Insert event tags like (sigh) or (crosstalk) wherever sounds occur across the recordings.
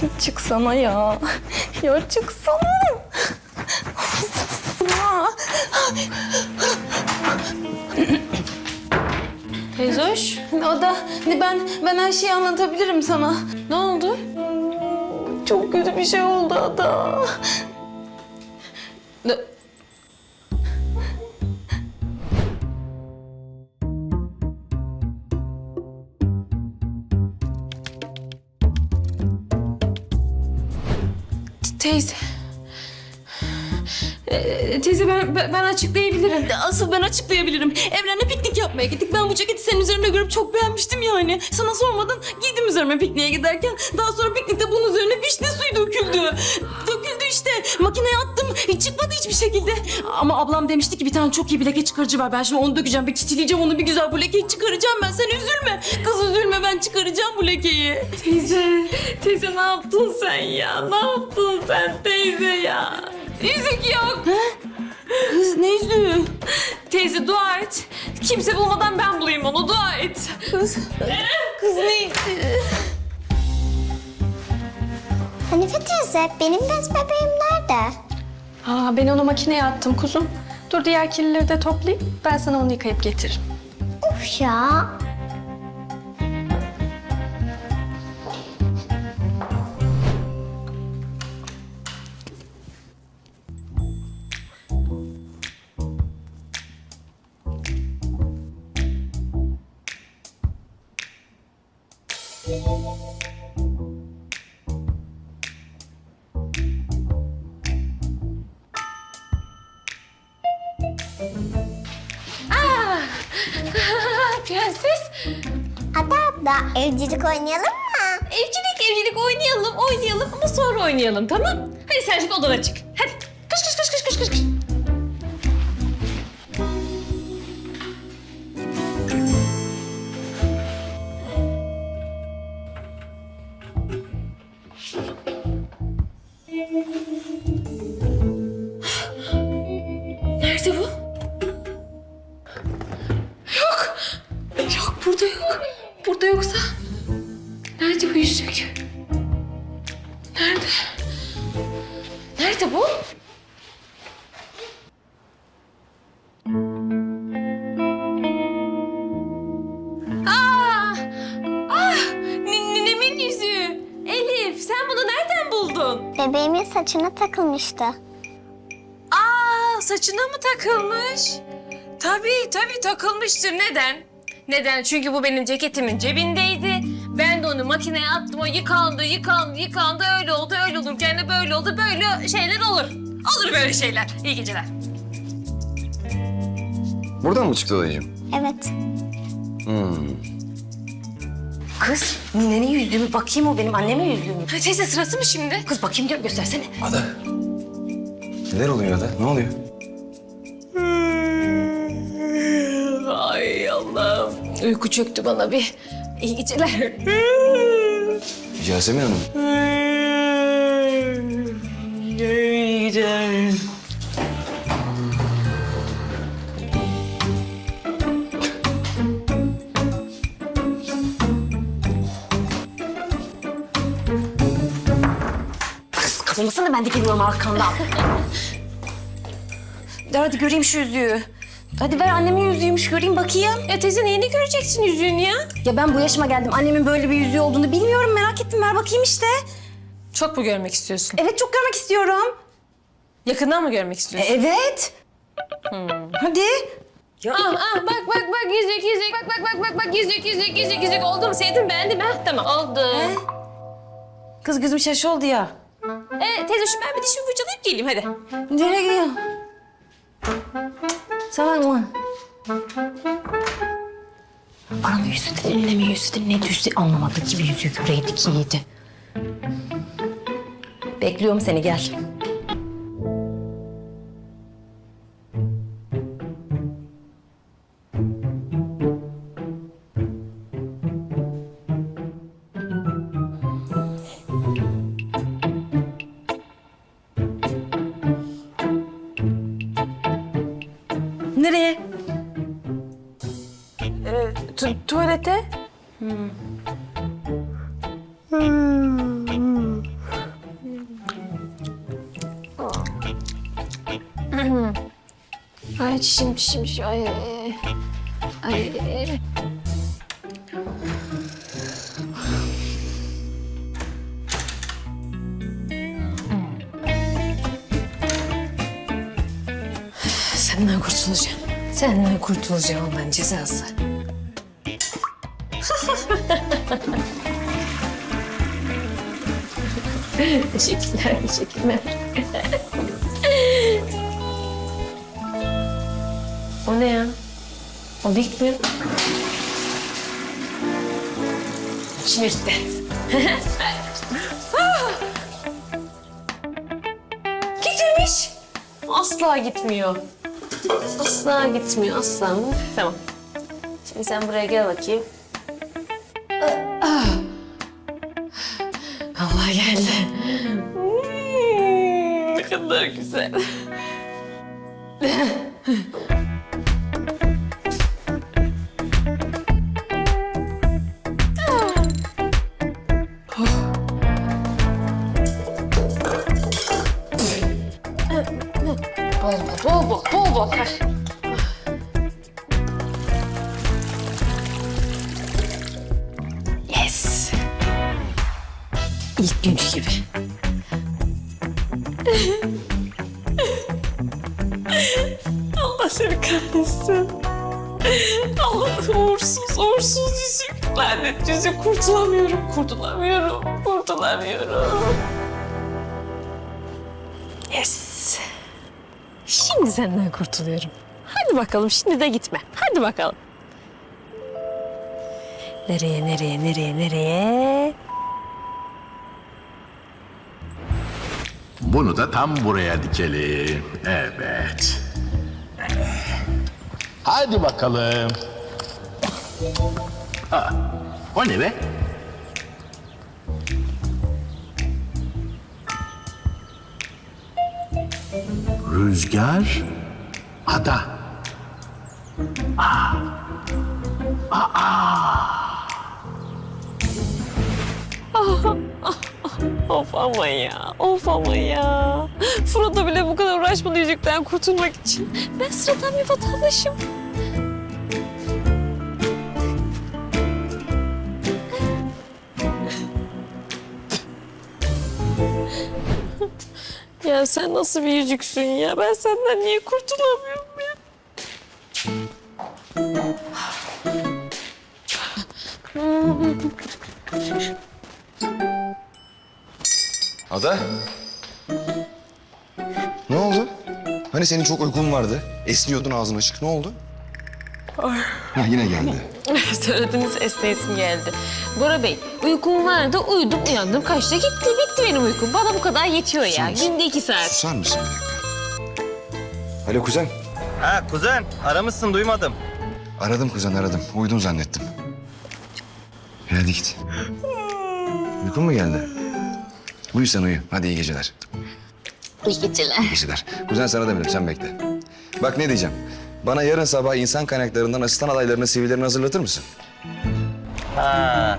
(laughs) Çıksana ya. Ya çıksana. Teyzoş. O da ben ben her şeyi anlatabilirim sana. Ne oldu? Çok kötü bir şey oldu Ada. Ne- Teyze. Ee, teyze ben, ben ben açıklayabilirim. Asıl ben açıklayabilirim. Evren'le piknik yapmaya gittik. Ben bu ceketi senin üzerinde görüp çok beğenmiştim yani. Sana sormadan giydim üzerime pikniğe giderken. Daha sonra piknikte bunun üzerine vişne suyu döküldü. Döküldü işte. Makineye attım. Hiç çıkmadı hiçbir şekilde. Ama ablam demişti ki bir tane çok iyi bir leke çıkarıcı var. Ben şimdi onu dökeceğim. Bir çitileyeceğim onu bir güzel bu lekeyi çıkaracağım ben. Sen üzülme. Kız üzülme ben çıkaracağım bu lekeyi. Teyze, teyze ne yaptın sen ya? Ne yaptın sen teyze ya? Yüzük yok. Kız ne yüzüğü? Teyze dua et. Kimse bulmadan ben bulayım onu. Dua et. Kız. Kız ne? Hanife teyze benim bez bebeğim nerede? Aa, ben onu makineye attım kuzum. Dur diğer kirlileri de toplayayım. Ben sana onu yıkayıp getiririm. Of ya. (laughs) Prenses. Hadi abla evcilik oynayalım mı? Evcilik evcilik oynayalım oynayalım ama sonra oynayalım tamam? Hadi şimdi odana çık. Hadi. Kış kış kış kış kış kış Bebeğimin saçına takılmıştı. Aa saçına mı takılmış? Tabii tabii takılmıştır. Neden? Neden? Çünkü bu benim ceketimin cebindeydi. Ben de onu makineye attım. O yıkandı, yıkandı, yıkandı. Öyle oldu, öyle olurken de böyle oldu. Böyle şeyler olur. Olur böyle şeyler. İyi geceler. Buradan mı çıktı dayıcığım? Evet. Kız, ninenin yüzüğü mü? Bakayım o benim annemin yüzüğü mü? Ha, teyze sırası mı şimdi? Kız bakayım diyorum göstersene. Ada. Neler oluyor Ada? Ne oluyor? Ay Allah'ım. Uyku çöktü bana bir. İyi geceler. Yasemin Hanım. İyi geceler. Da ben de geliyorum arkandan. Hadi göreyim şu yüzüğü. Hadi ver annemin yüzüğüymüş göreyim bakayım. Ya teyze neyini göreceksin yüzüğün ya? Ya ben bu yaşıma geldim annemin böyle bir yüzüğü olduğunu bilmiyorum merak ettim ver bakayım işte. Çok mu görmek istiyorsun? Evet çok görmek istiyorum. Yakından mı görmek E, istiyorsun? evet. Hadi. Ah ah bak bak bak yüzük yüzük bak bak bak bak bak yüzük yüzük yüzük yüzük oldu mu sevdin beğendin mi? Ha, tamam oldu. Kız gözüm şaş oldu ya. Ee, teyze şu ben bir dişimi fırçalayıp geleyim hadi. Nereye gidiyorsun? Sana mı? Anamın yüzü de annemin yüzü de ne düzü anlamadı gibi yüzü göreydi ki iyiydi. Bekliyorum seni gel. Nereye? Ee, tu tuvalete. Hmm. Hmm. Ay çişim çişim. Ay. E, e. Ay. E, kurtulacağım. Senden kurtulacağım ben cezası. (laughs) teşekkürler, teşekkürler. o ne ya? O dik mi? Çimirtti. (laughs) Gitmemiş. Asla gitmiyor. Asla gitmiyor, asla? Tamam. Şimdi sen buraya gel bakayım. Ah. Allah geldi. Hmm, ne kadar güzel. Bol bol, bol bol. Yes. İlk günkü gibi. Allah seni kahretsin. Allah uğursuz, uğursuz yüzük. Lanet yüzük. Kurtulamıyorum, kurtulamıyorum, kurtulamıyorum. Yes. Şimdi senden kurtuluyorum. Hadi bakalım şimdi de gitme. Hadi bakalım. Nereye, nereye, nereye, nereye? Bunu da tam buraya dikelim. Evet. Hadi bakalım. Aa, o ne be? Rüzgar, ada. (laughs) Of ama ya, of ama ya. Frodo bile bu kadar uğraşmadı yüzükten kurtulmak için. Ben sıradan bir vatandaşım. (laughs) ya sen nasıl bir yüzüksün ya? Ben senden niye kurtulamıyorum ya? Ada? Ne oldu? Hani senin çok uykun vardı. Esniyordun ağzın açık. Ne oldu? Ha, yine geldi. (laughs) Söylediğiniz esneyesim geldi. Bora Bey, uykum vardı, uyudum, uyandım. Kaçta gitti, bitti benim uykum. Bana bu kadar yetiyor ya. Sus. Günde iki saat. Susar mısın bir dakika? Alo kuzen. Ha kuzen aramışsın duymadım. Aradım kuzen aradım. Uyudun zannettim. E, Hadi git. Uykun mu geldi? Uyu sen uyu. Hadi iyi geceler. İyi geceler. İyi geceler. Kuzen sana demedim sen bekle. Bak ne diyeceğim. Bana yarın sabah insan kaynaklarından asistan adaylarını CV'lerini hazırlatır mısın? Ha.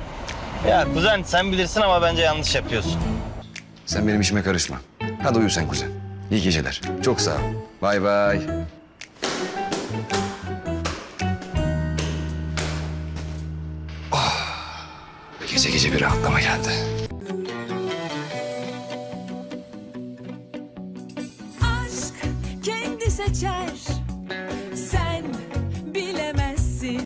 Ya kuzen sen bilirsin ama bence yanlış yapıyorsun. Sen benim işime karışma. Hadi uyu sen kuzen. İyi geceler. Çok sağ ol. Bay bay. Ah, Gece gece bir rahatlama geldi.